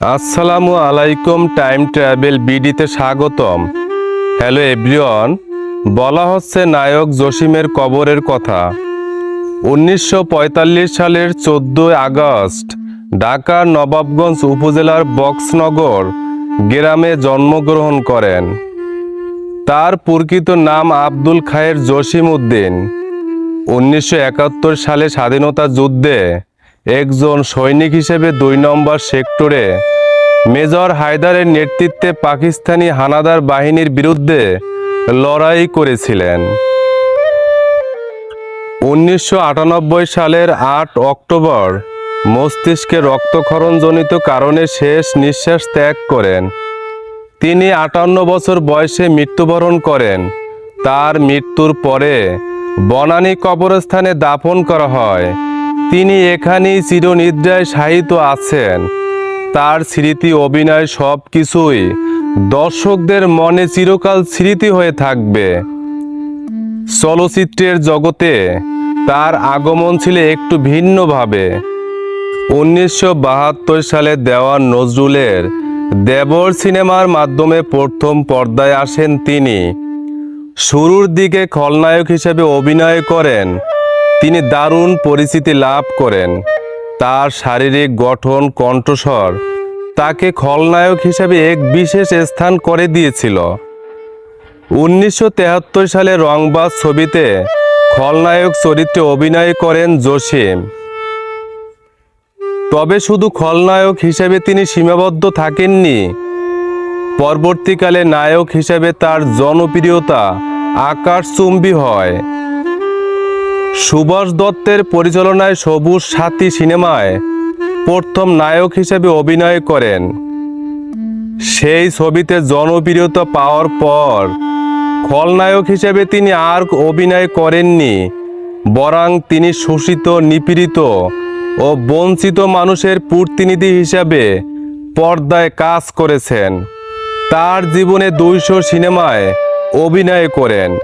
আসসালামু আলাইকুম, time travel বিডিতে স্বাগতম। হ্যালো এভরিওয়ান, বলা হচ্ছে নায়ক জসিমের কবরের কথা। উনিশশো পঁয়তাল্লিশ সালের চোদ্দোই আগস্ট ঢাকার নবাবগঞ্জ উপজেলার বক্সনগর গ্রামে জন্মগ্রহণ করেন। তার প্রকৃত নাম আব্দুল খায়ের জসিম উদ্দিন। উনিশশো একাত্তর সালে স্বাধীনতা যুদ্ধে একজন সৈনিক হিসেবে দুই নম্বর সেক্টরে। মেজর হায়দারের নেতৃত্বে পাকিস্তানি হানাদার বাহিনীর বিরুদ্ধে লড়াই করেছিলেন। উনিশশো আটানব্বই সালের আট অক্টোবর মস্তিষ্কে রক্তক্ষরণজনিত কারণে শেষ নিঃশ্বাস ত্যাগ করেন। তিনি আটান্ন বছর বয়সে মৃত্যুবরণ করেন। তার মৃত্যুর পরে বনানী কবরস্থানে দাফন করা হয়। তিনি এখানেই চিরনিদ্রায় শায়িত আছেন। তার স্মৃতি, অভিনয় সব কিছুই দর্শকদের মনে চিরকাল স্মৃতি হয়ে থাকবে। চলচ্চিত্রের জগতে তার আগমন ছিল একটু ভিন্নভাবে। উনিশশো বাহাত্তর সালে দেওয়ান নজরুলের দেবর সিনেমার মাধ্যমে প্রথম পর্দায় আসেন তিনি। শুরুর দিকে খলনায়ক হিসেবে অভিনয় করেন। তিনি দারুণ পরিচিতি লাভ করেন। তার শারীরিক গঠন কণ্ঠস্বর তাকে খলনায়ক হিসেবে এক বিশেষ স্থান করে দিয়েছিল। উনিশশো সালে রংবাজ ছবিতে খলনায়ক চরিত্রে অভিনয় করেন জসিম। তবে শুধু খলনায়ক হিসেবে তিনি সীমাবদ্ধ থাকেননি। পরবর্তীকালে নায়ক হিসেবে তার জনপ্রিয়তা আকাশচুম্বী হয়। সুভাষ দত্তের পরিচালনায় সবুজ সাথী সিনেমায় প্রথম নায়ক হিসেবে অভিনয় করেন। সেই ছবিতে জনপ্রিয়তা পাওয়ার পর খলনায়ক হিসেবে তিনি আর অভিনয় করেননি, বরং তিনি শোষিত, নিপীড়িত ও বঞ্চিত মানুষের প্রতিনিধি হিসাবে পর্দায় কাজ করেছেন। তার জীবনে দুইশো সিনেমায় অভিনয় করেন।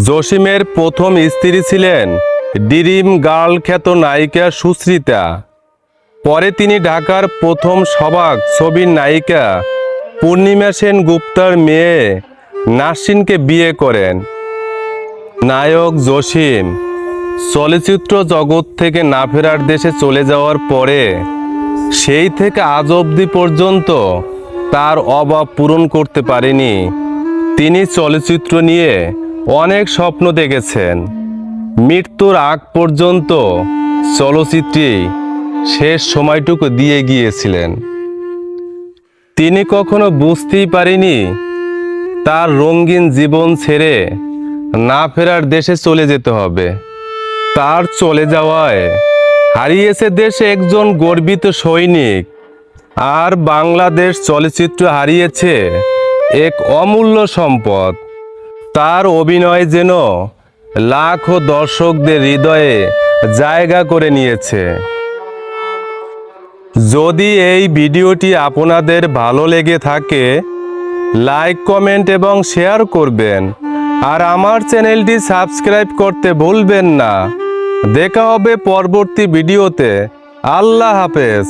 জসিমের প্রথম স্ত্রী ছিলেন ডিরিম গার্ল খ্যাত নায়িকা সুশ্রিতা পরে তিনি ঢাকার প্রথম সবাক ছবির নায়িকা পূর্ণিমা সেন গুপ্তার মেয়ে নাসরিনকে বিয়ে করেন। নায়ক জসিম চলচ্চিত্র জগৎ থেকে না ফেরার দেশে চলে যাওয়ার পরে সেই থেকে আজ অবধি পর্যন্ত তার অভাব পূরণ করতে পারেনি। তিনি চলচ্চিত্র নিয়ে অনেক স্বপ্ন দেখেছেন। মৃত্যুর আগ পর্যন্ত চলচ্চিত্রেই শেষ সময়টুকু দিয়ে গিয়েছিলেন। তিনি কখনো বুঝতেই পারেনি তার রঙিন জীবন ছেড়ে না ফেরার দেশে চলে যেতে হবে। তার চলে যাওয়ায় হারিয়েছে দেশে একজন গর্বিত সৈনিক। আর বাংলাদেশ চলচ্চিত্র হারিয়েছে এক অমূল্য সম্পদ। তার অভিনয় যেন লাখো দর্শকদের হৃদয়ে জায়গা করে নিয়েছে। যদি এই ভিডিওটি আপনাদের ভালো লেগে থাকে, লাইক, কমেন্ট এবং শেয়ার করবেন। আর আমার চ্যানেলটি সাবস্ক্রাইব করতে ভুলবেন না। দেখা হবে পরবর্তী ভিডিওতে। আল্লাহ হাফেজ।